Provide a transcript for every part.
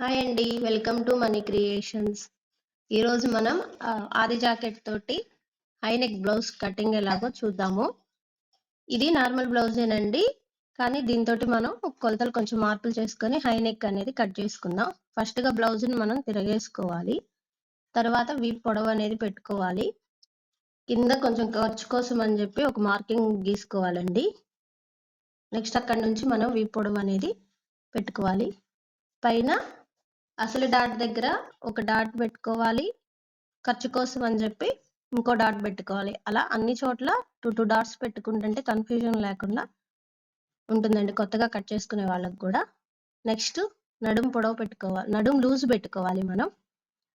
Hi అండి. Welcome to Money Creations. ఈరోజు మనం ఆది జాకెట్ తోటి హై నెక్ బ్లౌజ్ కటింగ్ ఎలాగో చూద్దాము. ఇది నార్మల్ బ్లౌజేనండి. కానీ దీంతో మనం కొలతలు కొంచెం మార్పులు చేసుకొని హై నెక్ అనేది కట్ చేసుకుందాం. ఫస్ట్గా బ్లౌజ్ని మనం తిరగేసుకోవాలి. తర్వాత వీపు పొడవు అనేది పెట్టుకోవాలి. కింద కొంచెం ఖర్చు కోసం అని చెప్పి ఒక మార్కింగ్ గీసుకోవాలండి. నెక్స్ట్ అక్కడ నుంచి మనం వీప్ పొడవు అనేది పెట్టుకోవాలి. పైన అసలు డాట్ దగ్గర ఒక డాట్ పెట్టుకోవాలి. ఖర్చు కోసం అని చెప్పి ఇంకో డాట్ పెట్టుకోవాలి. అలా అన్ని చోట్ల టూ టూ డాట్స్ పెట్టుకుంటుంటే కన్ఫ్యూజన్ లేకుండా ఉంటుందండి. కొత్తగా కట్ చేసుకునే వాళ్ళకి కూడా. నెక్స్ట్ నడుము పొడవు పెట్టుకోవాలి నడుము లూజ్ పెట్టుకోవాలి మనం.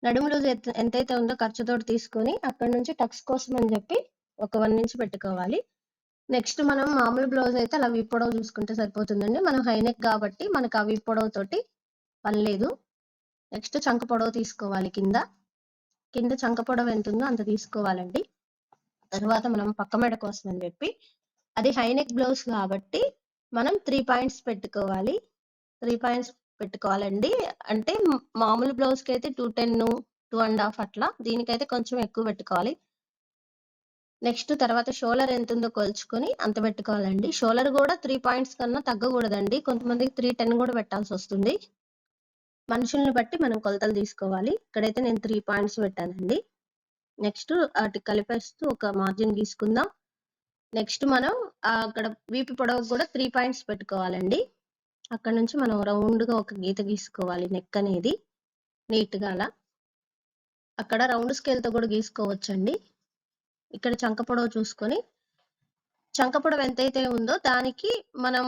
నడుము లూజ్ ఎంతైతే ఉందో ఖర్చుతోటి తీసుకొని అక్కడ నుంచి టక్స్ కోసం అని చెప్పి ఒక వన్ ఇంచ్ పెట్టుకోవాలి. నెక్స్ట్ మనం మామూలు బ్లౌజ్ అయితే అలా వీప్ చూసుకుంటే సరిపోతుందండి. మనం హైనెక్ కాబట్టి మనకు ఆ వీప్ పొడవు తోటి పని లేదు. నెక్స్ట్ చంక పొడవు తీసుకోవాలి కింద. కింద చంక పొడవు ఎంత ఉందో అంత తీసుకోవాలండి. తర్వాత మనం పక్క మెడ కోసం అని చెప్పి అది హైనెక్ బ్లౌజ్ కాబట్టి మనం త్రీ పాయింట్స్ పెట్టుకోవాలి. త్రీ పాయింట్స్ పెట్టుకోవాలండి. అంటే మామూలు బ్లౌజ్కి అయితే two ten two and half అట్లా దీనికైతే కొంచెం ఎక్కువ పెట్టుకోవాలి. నెక్స్ట్ తర్వాత షోలర్ ఎంత ఉందో కొలుచుకొని అంత పెట్టుకోవాలండి. షోలర్ కూడా త్రీ పాయింట్స్ కన్నా తగ్గకూడదండి. కొంతమందికి త్రీ టెన్ కూడా పెట్టాల్సి వస్తుంది. మనుషుల్ని బట్టి మనం కొలతలు తీసుకోవాలి. ఇక్కడైతే నేను త్రీ పాయింట్స్ పెట్టానండి. నెక్స్ట్ అటు కలిపేస్తూ ఒక మార్జిన్ తీసుకుందాం నెక్స్ట్ మనం అక్కడ వీపు పొడవు కూడా త్రీ పాయింట్స్ పెట్టుకోవాలండి. అక్కడ నుంచి మనం రౌండ్గా ఒక గీత గీసుకోవాలి నెక్ అనేది. నీట్గా అలా. అక్కడ రౌండ్ స్కేల్తో కూడా గీసుకోవచ్చండి. ఇక్కడ చంక పొడవు చూసుకొని చంక పొడవు ఎంతైతే ఉందో దానికి మనం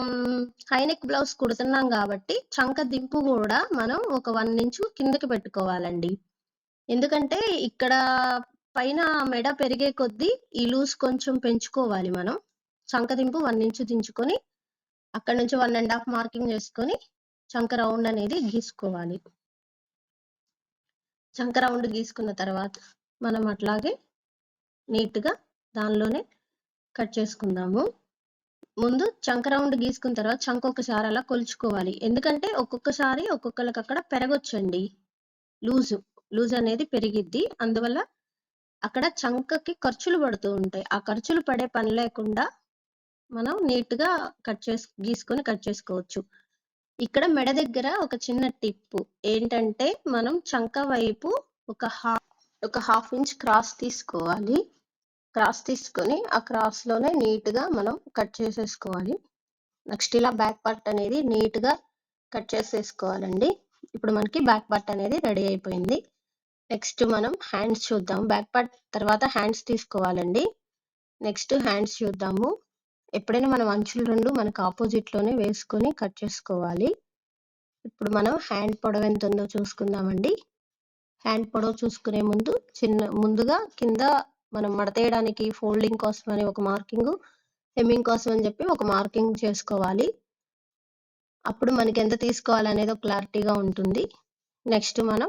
హైనెక్ బ్లౌజ్ కుడుతున్నాం కాబట్టి చంక దింపు కూడా మనం ఒక వన్ ఇంచు కిందకి పెట్టుకోవాలండి. ఎందుకంటే ఇక్కడ పైన మెడ పెరిగే కొద్దీ ఈ లూజ్ కొంచెం పెంచుకోవాలి మనం. చంక దింపు వన్ ఇంచు దించుకొని అక్కడ నుంచి వన్ అండ్ హాఫ్ మార్కింగ్ చేసుకొని చంక రౌండ్ అనేది గీసుకోవాలి. చంక రౌండ్ గీసుకున్న తర్వాత మనం అట్లాగే నీట్గా దానిలోనే కట్ చేసుకుందాము. ముందు చంక రౌండ్ గీసుకున్న తర్వాత చంక ఒకసారి అలా కొలుచుకోవాలి. ఎందుకంటే ఒక్కొక్కసారి ఒక్కొక్కరికి అక్కడ పెరగొచ్చండి. లూజు లూజ్ అనేది పెరిగిద్ది. అందువల్ల అక్కడ చంకకి ఖర్చులు పడుతూ ఉంటాయి. ఆ ఖర్చులు పడే పని లేకుండా మనం నీట్గా కట్ చేసు గీసుకొని కట్ చేసుకోవచ్చు. ఇక్కడ మెడ దగ్గర ఒక చిన్న టిప్ ఏంటంటే మనం చంక వైపు ఒక హాఫ్ ఒక హాఫ్ ఇంచ్ క్రాస్ తీసుకోవాలి. క్రాస్ తీసుకొని ఆ క్రాస్లోనే నీట్గా మనం కట్ చేసేసుకోవాలి. నెక్స్ట్ ఇలా బ్యాక్ పార్ట్ అనేది నీట్గా కట్ చేసేసుకోవాలండి. ఇప్పుడు మనకి బ్యాక్ పార్ట్ అనేది రెడీ అయిపోయింది. నెక్స్ట్ మనం హ్యాండ్స్ చూద్దాం. బ్యాక్ పార్ట్ తర్వాత హ్యాండ్స్ తీసుకోవాలండి. నెక్స్ట్ హ్యాండ్స్ చూద్దాము. ఎప్పుడైనా మనం అంచులు రెండు మనకు ఆపోజిట్లోనే వేసుకొని కట్ చేసుకోవాలి. ఇప్పుడు మనం హ్యాండ్ పొడవు ఎంత ఉందో చూసుకుందామండి. హ్యాండ్ పొడవు చూసుకునే ముందు చిన్న ముందుగా కింద మనం మడతేయడానికి ఫోల్డింగ్ కోసం అని ఒక మార్కింగ్ హెమ్మింగ్ కోసం అని చెప్పి ఒక మార్కింగ్ చేసుకోవాలి. అప్పుడు మనకి ఎంత తీసుకోవాలి అనేది ఒక క్లారిటీగా ఉంటుంది. నెక్స్ట్ మనం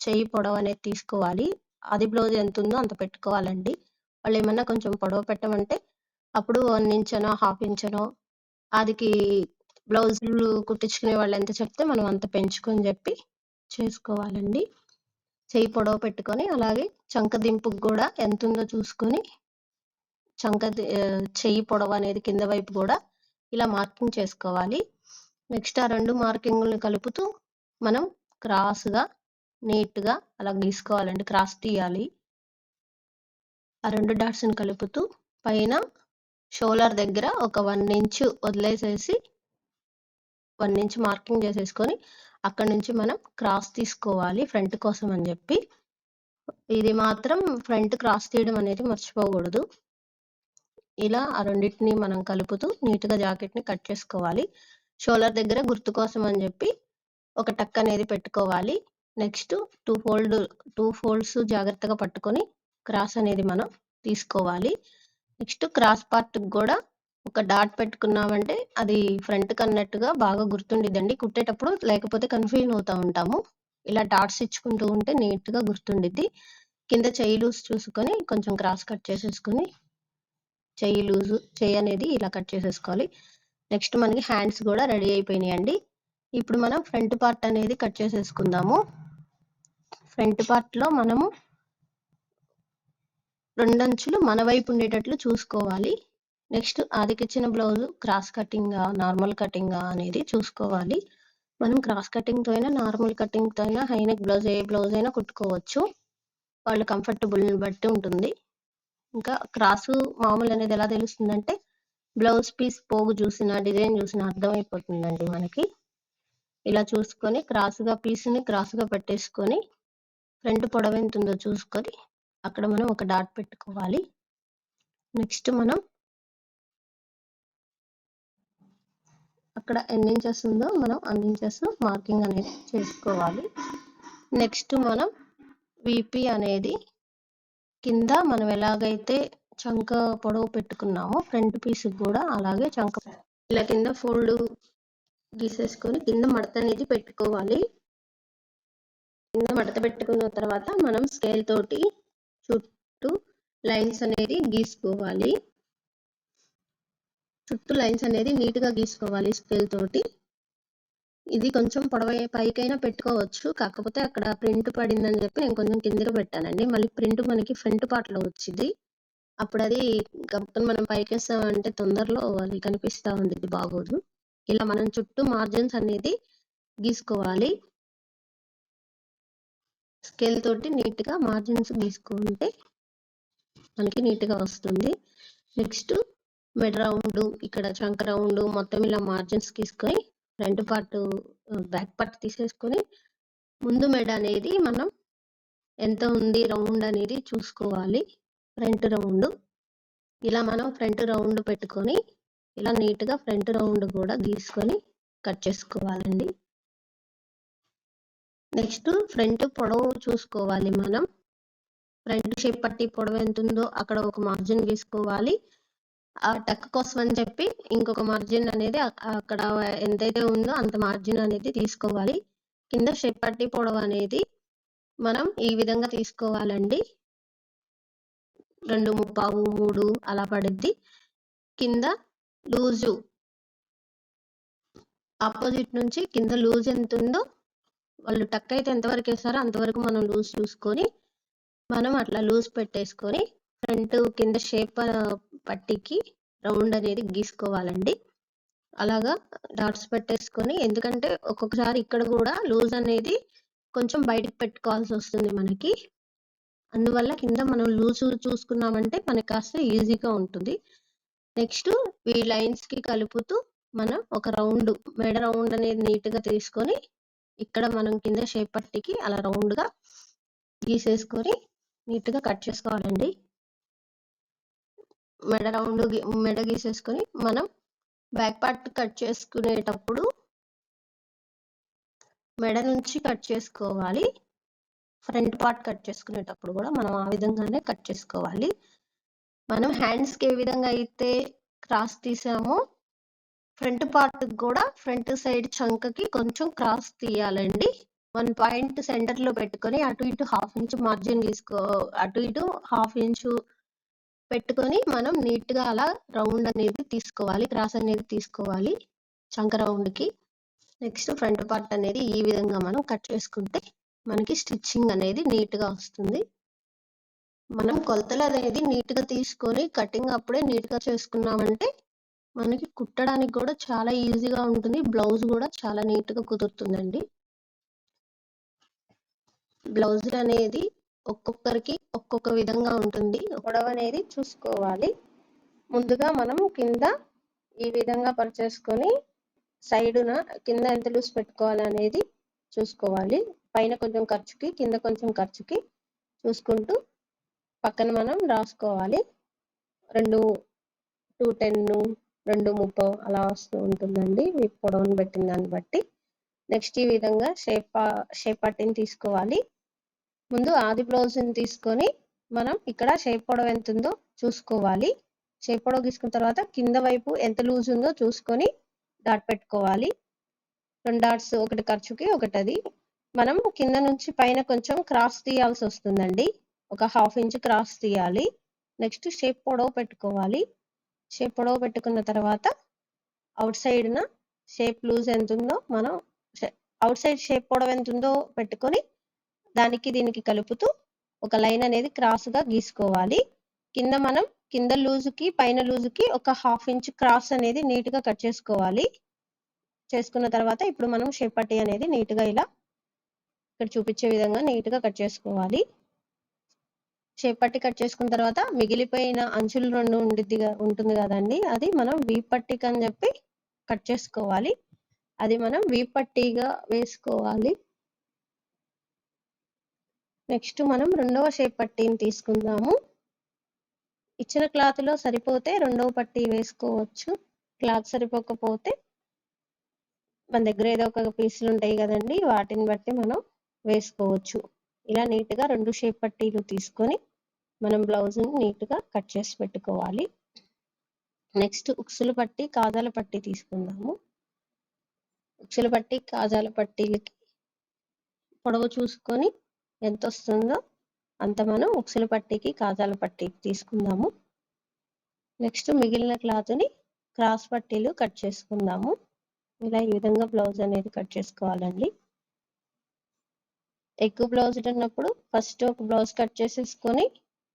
చెయ్యి పొడవు అనేది తీసుకోవాలి. అది బ్లౌజ్ ఎంత ఉందో అంత పెట్టుకోవాలండి. వాళ్ళు ఏమన్నా కొంచెం పొడవు పెట్టమంటే అప్పుడు వన్ ఇంచనో హాఫ్ ఇంచనో అదికి బ్లౌజులు కుట్టించుకునే వాళ్ళు ఎంత చెప్తే మనం అంత పెంచుకొని చెప్పి చేసుకోవాలండి. చెయ్యి పొడవు పెట్టుకొని అలాగే చంక దింపుకు కూడా ఎంత ఉందో చూసుకొని చంక చెయ్యి పొడవు అనేది కింద వైపు కూడా ఇలా మార్కింగ్ చేసుకోవాలి. నెక్స్ట్ ఆ రెండు మార్కింగ్లను కలుపుతూ మనం క్రాస్గా నీట్గా అలా గీసుకోవాలండి. క్రాస్ తీయాలి. ఆ రెండు డాట్స్ని కలుపుతూ పైన షోలర్ దగ్గర ఒక వన్ ఇంచ్ వదిలేసేసి వన్ ఇంచ్ మార్కింగ్ చేసేసుకొని అక్కడ నుంచి మనం క్రాస్ తీసుకోవాలి ఫ్రంట్ కోసం అని చెప్పి. ఇది మాత్రం ఫ్రంట్ క్రాస్ తీయడం అనేది మర్చిపోకూడదు. ఇలా ఆ రెండింటిని మనం కలుపుతూ నీట్గా జాకెట్ని కట్ చేసుకోవాలి. షోల్డర్ దగ్గర గుర్తు కోసం అని చెప్పి ఒక టక్ అనేది పెట్టుకోవాలి. Next two fold two folds జాగ్రత్తగా పట్టుకొని క్రాస్ అనేది మనం తీసుకోవాలి. నెక్స్ట్ క్రాస్ పార్ట్ కూడా ఒక డాట్ పెట్టుకున్నామంటే అది ఫ్రంట్ కన్నట్టుగా బాగా గుర్తుండిద్దండి. కుట్టేటప్పుడు లేకపోతే కన్ఫ్యూజన్ అవుతూ ఉంటాము. ఇలా డాట్స్ ఇచ్చుకుంటూ ఉంటే నీట్గా గుర్తుండిద్ది. కింద చెయ్యి లూజ్ చూసుకొని కొంచెం క్రాస్ కట్ చేసేసుకొని చెయ్యి లూజు చెయ్యి అనేది ఇలా కట్ చేసేసుకోవాలి. నెక్స్ట్ మనకి హ్యాండ్స్ కూడా రెడీ అయిపోయినాయి అండి ఇప్పుడు మనం ఫ్రంట్ పార్ట్ అనేది కట్ చేసేసుకుందాము. ఫ్రంట్ పార్ట్లో మనము రెండంచులు మన వైపు ఉండేటట్లు చూసుకోవాలి. Next ఆదికిచ్చిన blouse cross cutting normal cutting అనేది చూసుకోవాలి. మనం క్రాస్ కటింగ్తో అయినా నార్మల్ కటింగ్తో అయినా హైనెక్ బ్లౌజ్ ఏ బ్లౌజ్ అయినా కుట్టుకోవచ్చు. వాళ్ళు కంఫర్టబుల్ని బట్టి ఉంటుంది. ఇంకా క్రాస్ మామూలు అనేది ఎలా తెలుస్తుందంటే బ్లౌజ్ పీస్ పోగు చూసిన డిజైన్ చూసిన అర్థమైపోతుందండి మనకి. ఇలా చూసుకొని క్రాస్గా పీస్ని క్రాస్గా పెట్టేసుకొని ఫ్రంట్ పొడవు ఎంత ఉందో చూసుకొని అక్కడ మనం ఒక డాట్ పెట్టుకోవాలి. నెక్స్ట్ మనం అక్కడ ఎన్ని ఇంచెస్ ఉందో మనం అన్ని ఇంచెస్ మార్కింగ్ అనేది చేసుకోవాలి. నెక్స్ట్ మనం విపి అనేది కింద మనం ఎలాగైతే చంక పొడవు పెట్టుకున్నామో ఫ్రంట్ పీస్ కూడా అలాగే చంక ఇలా కింద ఫోల్డ్ గీసేసుకొని కింద మడత అనేది పెట్టుకోవాలి. కింద మడత పెట్టుకున్న తర్వాత మనం స్కేల్ తోటి చుట్టూ లైన్స్ అనేది గీసుకోవాలి. చుట్టూ లైన్స్ అనేది నీట్గా గీసుకోవాలి స్కేల్ తోటి. ఇది కొంచెం పొడవై పైకైనా పెట్టుకోవచ్చు. కాకపోతే అక్కడ ప్రింట్ పడిందని చెప్పి నేను కొంచెం కిందకి పెట్టానండి. మళ్ళీ ప్రింట్ మనకి ఫ్రంట్ పార్ట్లో వచ్చింది. అప్పుడు అది గప్పుని మనం పైకేస్తామంటే తొందరలో అది కనిపిస్తూ ఉంది ఇది బాగోదు. ఇలా మనం చుట్టూ మార్జిన్స్ అనేది గీసుకోవాలి. స్కేల్ తోటి నీట్గా మార్జిన్స్ గీసుకుంటే మనకి నీట్గా వస్తుంది. నెక్స్ట్ మెడ రౌండ్ ఇక్కడ చంక రౌండ్ మొత్తం ఇలా మార్జిన్స్ తీసుకొని ఫ్రంట్ పార్ట్ బ్యాక్ పార్ట్ తీసేసుకొని ముందు మెడ అనేది మనం ఎంత ఉంది రౌండ్ అనేది చూసుకోవాలి. Front round. ఇలా మనం ఫ్రంట్ రౌండ్ పెట్టుకొని ఇలా నీట్గా ఫ్రంట్ రౌండ్ కూడా తీసుకొని కట్ చేసుకోవాలండి. నెక్స్ట్ ఫ్రంట్ పొడవు చూసుకోవాలి మనం. ఫ్రంట్ షేప్ పట్టి పొడవు ఎంత ఉందో అక్కడ ఒక మార్జిన్ గీసుకోవాలి ఆ టక్ కోసం అని చెప్పి ఇంకొక మార్జిన్ అనేది అక్కడ ఎంతైతే ఉందో అంత మార్జిన్ అనేది తీసుకోవాలి. కింద షేప్ పట్టి పొడవు అనేది మనం ఈ విధంగా తీసుకోవాలండి. రెండు ముప్పావు మూడు అలా పడుద్ది. కింద లూజు ఆపోజిట్ నుంచి కింద లూజ్ ఎంత ఉందో వాళ్ళు టక్ అయితే ఎంతవరకు వేస్తారో అంతవరకు మనం లూజ్ చూసుకొని మనం అట్లా లూజ్ పెట్టేసుకొని ఫ్రంట్ కింద షేప్ పట్టికి రౌండ్ అనేది గీసుకోవాలండి. అలాగా డాట్స్ పెట్టేసుకొని ఎందుకంటే ఒక్కొక్కసారి ఇక్కడ కూడా లూజ్ అనేది కొంచెం బయటకు పెట్టుకోవాల్సి వస్తుంది మనకి. అందువల్ల కింద మనం లూజ్ చూసుకున్నామంటే మనకి కాస్త ఈజీగా ఉంటుంది. నెక్స్ట్ ఈ లైన్స్కి కలుపుతూ మనం ఒక రౌండ్ మెడ రౌండ్ అనేది నీట్గా తీసుకొని ఇక్కడ మనం కింద షేప్ పట్టికి అలా రౌండ్గా గీసేసుకొని నీట్గా కట్ చేసుకోవాలండి. మెడ రౌండ్ మెడ గీసేసుకొని మనం బ్యాక్ పార్ట్ కట్ చేసుకునేటప్పుడు మెడ నుంచి కట్ చేసుకోవాలి. ఫ్రంట్ పార్ట్ కట్ చేసుకునేటప్పుడు కూడా మనం ఆ విధంగానే కట్ చేసుకోవాలి. మనం హ్యాండ్స్కి ఏ విధంగా అయితే క్రాస్ తీసామో ఫ్రంట్ పార్ట్ కూడా ఫ్రంట్ సైడ్ చంకకి కొంచెం క్రాస్ తీయాలండి. వన్ పాయింట్ సెంటర్లో పెట్టుకొని అటు ఇటు హాఫ్ ఇంచ్ మార్జిన్ తీసుకో అటు ఇటు హాఫ్ ఇంచు పెట్టుకొని మనం నీట్గా అలా రౌండ్ అనేది తీసుకోవాలి. క్రాస్ అనేది తీసుకోవాలి చంక రౌండ్కి. నెక్స్ట్ ఫ్రంట్ పార్ట్ అనేది ఈ విధంగా మనం కట్ చేసుకుంటే మనకి స్టిచ్చింగ్ అనేది నీట్గా వస్తుంది. మనం కొలతలు అనేది నీట్గా తీసుకొని కటింగ్ అప్పుడే నీట్గా చేసుకున్నామంటే మనకి కుట్టడానికి కూడా చాలా ఈజీగా ఉంటుంది. బ్లౌజ్ కూడా చాలా నీట్గా కుదురుతుందండి. బ్లౌజ్ అనేది ఒక్కొక్కరికి ఒక్కొక్క విధంగా ఉంటుంది. పొడవు అనేది చూసుకోవాలి. ముందుగా మనం కింద ఈ విధంగా పరిచేసుకొని సైడున కింద ఎంత లూస్ పెట్టుకోవాలి అనేది చూసుకోవాలి. పైన కొంచెం ఖర్చుకి కింద కొంచెం ఖర్చుకి చూసుకుంటూ పక్కన మనం రాసుకోవాలి. రెండు టూ టెన్ రెండు ముప్పై అలా వస్తూ ఉంటుందండి. మీ పొడవును పెట్టిన దాన్ని బట్టి. నెక్స్ట్ ఈ విధంగా షేప్ షేప్ పట్టిని తీసుకోవాలి. ముందు ఆది బ్లౌజ్ని తీసుకొని మనం ఇక్కడ షేప్ పొడవు ఎంత ఉందో చూసుకోవాలి. షేప్ పొడవు తీసుకున్న తర్వాత కింద వైపు ఎంత లూజ్ ఉందో చూసుకొని డాట్ పెట్టుకోవాలి. రెండు డాట్స్ ఒకటి ఖర్చుకి ఒకటి అది మనం కింద నుంచి పైన కొంచెం క్రాస్ తీయాల్సి వస్తుందండి. ఒక హాఫ్ ఇంచ్ క్రాస్ తీయాలి. నెక్స్ట్ షేప్ పొడవు పెట్టుకోవాలి. షేప్ పొడవు పెట్టుకున్న తర్వాత అవుట్ సైడ్న షేప్ లూజ్ ఎంత ఉందో మనం అవుట్ సైడ్ షేప్ పొడవు ఎంత ఉందో పెట్టుకొని దానికి దీనికి కలుపుతూ ఒక లైన్ అనేది క్రాస్గా గీసుకోవాలి. కింద మనం కింద లూజుకి పైన లూజుకి ఒక హాఫ్ ఇంచ్ క్రాస్ అనేది నీట్గా కట్ చేసుకోవాలి. చేసుకున్న తర్వాత ఇప్పుడు మనం షేప్ పట్టి అనేది నీట్గా ఇలా ఇక్కడ చూపించే విధంగా నీట్గా కట్ చేసుకోవాలి. షేప్ పట్టి కట్ చేసుకున్న తర్వాత మిగిలిపోయిన అంచులు రెండు ఉండిద్ది ఉంటుంది కదండి. అది మనం వీపట్టిక అని చెప్పి కట్ చేసుకోవాలి. అది మనం వీపట్టిగా వేసుకోవాలి. నెక్స్ట్ మనం రెండవ షేప్ పట్టీని తీసుకుందాము. ఇచ్చిన క్లాత్లో సరిపోతే రెండవ పట్టీ వేసుకోవచ్చు. క్లాత్ సరిపోకపోతే మన దగ్గర ఏదో ఒక పీసులు ఉంటాయి కదండి వాటిని బట్టి మనం వేసుకోవచ్చు. ఇలా నీట్గా రెండు షేప్ పట్టీలు తీసుకొని మనం బ్లౌజ్ని నీట్గా కట్ చేసి పెట్టుకోవాలి. నెక్స్ట్ ఉక్సులు పట్టి కాజాల పట్టి తీసుకుందాము. ఉక్సులు పట్టి కాజాల పట్టీలకి పొడవు చూసుకొని ఎంత వస్తుందో అంత మనం ఉక్సుల పట్టీకి కాజాల పట్టీకి తీసుకుందాము. నెక్స్ట్ మిగిలిన క్లాత్ని క్రాస్ పట్టీలు కట్ చేసుకుందాము. ఇలా ఈ విధంగా బ్లౌజ్ అనేది కట్ చేసుకోవాలండి. ఎక్కువ బ్లౌజ్ ఉన్నప్పుడు ఫస్ట్ ఒక బ్లౌజ్ కట్ చేసేసుకొని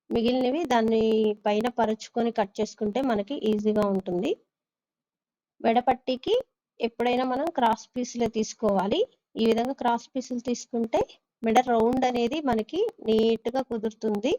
మిగిలినవి దాన్ని పైన పరుచుకొని కట్ చేసుకుంటే మనకి ఈజీగా ఉంటుంది. వెడపట్టికి ఎప్పుడైనా మనం క్రాస్ పీసులే తీసుకోవాలి. ఈ విధంగా క్రాస్ పీసులు తీసుకుంటే మెడ రౌండ్ అనేది మనకి నీట్గా కుదురుతుంది.